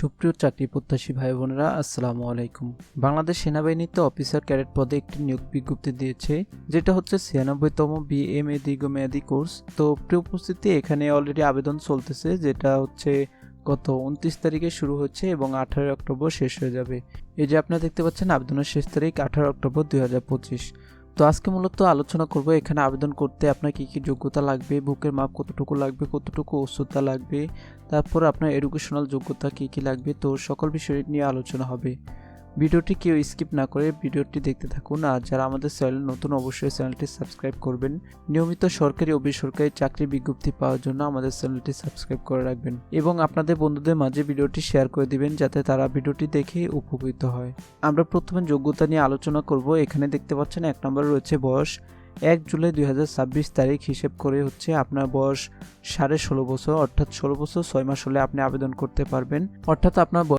সুপ্রিয় চাকরি প্রত্যাশী ভাই বোনেরা, আসসালামু আলাইকুম। বাংলাদেশ সেনাবাহিনীতে অফিসার ক্যাডেট পদে একটি নিয়োগ বিজ্ঞপ্তি দিয়েছে, যেটা হচ্ছে ছিয়ানব্বইতম বিএমএ দীর্ঘমেয়াদী কোর্স। তো প্রিয় উপস্থিতি এখানে অলরেডি আবেদন চলতেছে, যেটা হচ্ছে গত উনত্রিশ তারিখে শুরু হচ্ছে এবং আঠারোই অক্টোবর শেষ হয়ে যাবে। এই যে আপনারা দেখতে পাচ্ছেন, আবেদনের শেষ তারিখ আঠারো অক্টোবর দুই হাজার পঁচিশ। তো আজকে মূলত আলোচনা করব এখানে আবেদন করতে আপনার কী কী যোগ্যতা লাগবে, বুকের মাপ কতটুকু লাগবে, কতটুকু ওষুধতা লাগবে, তারপর আপনার এডুকেশনাল যোগ্যতা কী কী লাগবে, তো সকল বিষয় নিয়ে আলোচনা হবে। ভিডিওটি কেউ স্কিপ না করে ভিডিওটি দেখতে থাকুন, আর যারা আমাদের চ্যানেল নতুন অবশ্যই চ্যানেলটি সাবস্ক্রাইব করবেন। নিয়মিত সরকারি ও বেসরকারি চাকরি বিজ্ঞপ্তি পাওয়ার জন্য আমাদের চ্যানেলটি সাবস্ক্রাইব করে রাখবেন এবং আপনাদের বন্ধুদের মাঝে ভিডিওটি শেয়ার করে দিবেন যাতে তারা ভিডিওটি দেখে উপকৃত হয়। আমরা প্রথমে যোগ্যতা নিয়ে আলোচনা করব। এখানে দেখতে পাচ্ছেন এক নম্বরে রয়েছে বয়স। এক জুলাই দুই হাজার ছাব্বিশ তারিখ হিসেব করে হচ্ছে আপনার বয়স সাড়ে ষোলো বছর, অর্থাৎ ষোলো বছর ছয় মাস হলে আপনি আবেদন করতে পারবেন। অর্থাৎ আপনার